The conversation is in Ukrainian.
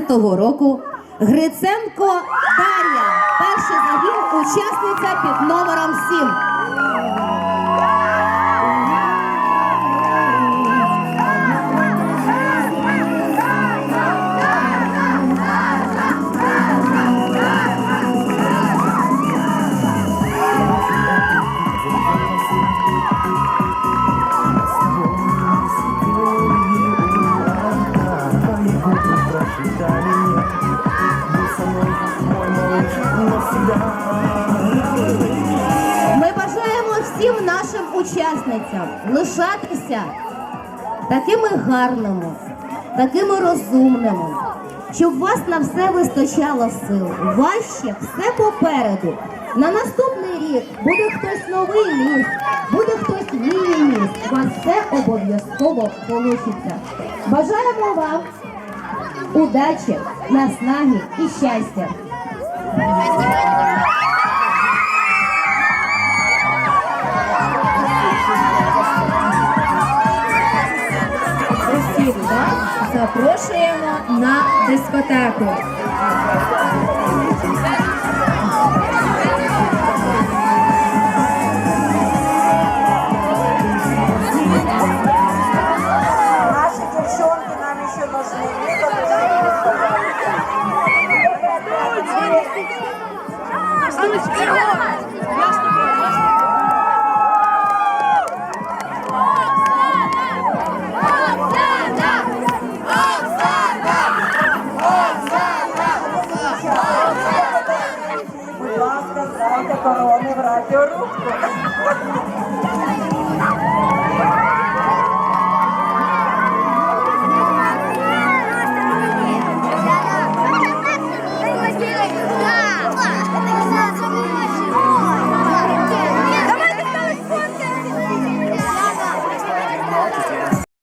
того року Гриценко Дар'я, перший загін, учасниця під номером 7. Всім нашим учасницям лишатися такими гарними, такими розумними, щоб вас на все вистачало сил. У все попереду. На наступний рік буде хтось новий міст, буде хтось міні-міст. У вас все обов'язково вийде. Бажаємо вам удачі, наснаги і щастя. Запрошуємо на дискотеку. Наши девчонки нам еще нужны.